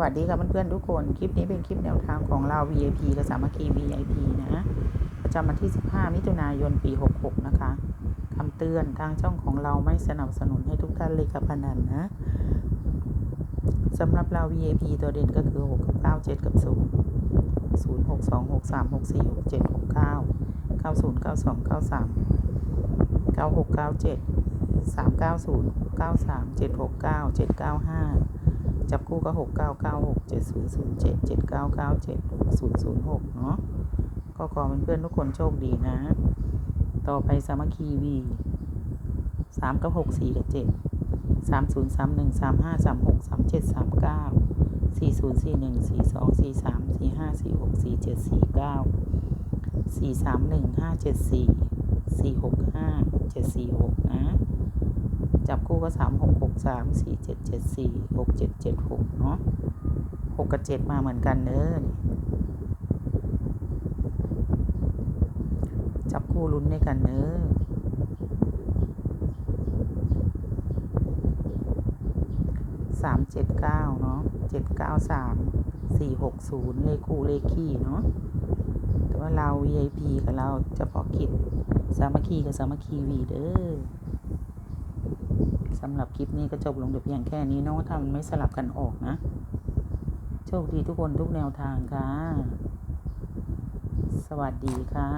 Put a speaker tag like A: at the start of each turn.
A: วัสดีค่ะเพื่อนๆทุกคน คลิปนี้เป็นคลิปแนวทางของเรา VIP กับสามัคคี VIP นะ ประจำวันที่ 15 มิถุนายน ปี 66 นะคะคำเตือนทางช่องของเราไม่สนับสนุนให้ทุกท่านเลยกับพนันนะสำหรับเรา VIP ตัวเด่นก็คือ 6 กับ 9 7 กับ 0 0 6 2 6 3 6 4 6 7 6 9 90 92 93 96 97 390 93 769 795จับคู่ก็หกเก้าเก้าหกเจ็ดศูนย์ศูนย์เจ็ดเจ็ดเก้าเก้าเจ็ดศูนย์ศูนย์หกเนาะก็ขอเพื่อนๆทุกคนโชคดีนะ ต่อไปสามัคคีวีสามกับหกสี่กับเจ็ดสามศูนย์สามหนึ่งสามห้าสามหกสามเจ็ดสามเก้าสี่ศูนย์สี่หนึ่งสี่สองสี่สามสี่ห้าสี่หกสี่เจ็ดสี่เก้าสี่สามหนึ่งห้าเจ็ดสี่สี่หกห้าเจ็ดสี่หก จับคู่ก็สามหกหกสามสี่เจ็ดเจ็ดสี่หกเจ็ดเจ็ดหกเนาะหกกับเจ็ดมาเหมือนกันเนอะจับคู่ลุ้นด้วยกันเนอะสามเจ็ดเก้าเนาะเจ็ดเก้าสามสี่หกศูนย์เลขคู่เลขคี่เนาะแต่ว่าเรา VIP กับเราเฉพาะกิจสามัคคีกับสามัคคีวีเด้อ สำหรับคลิปนี้ก็จบลงแต่เพียงแค่นี้เนาะถ้ามันไม่สลับกันออกนะ โชคดีทุกคนทุกแนวทางค่ะ สวัสดีค่ะ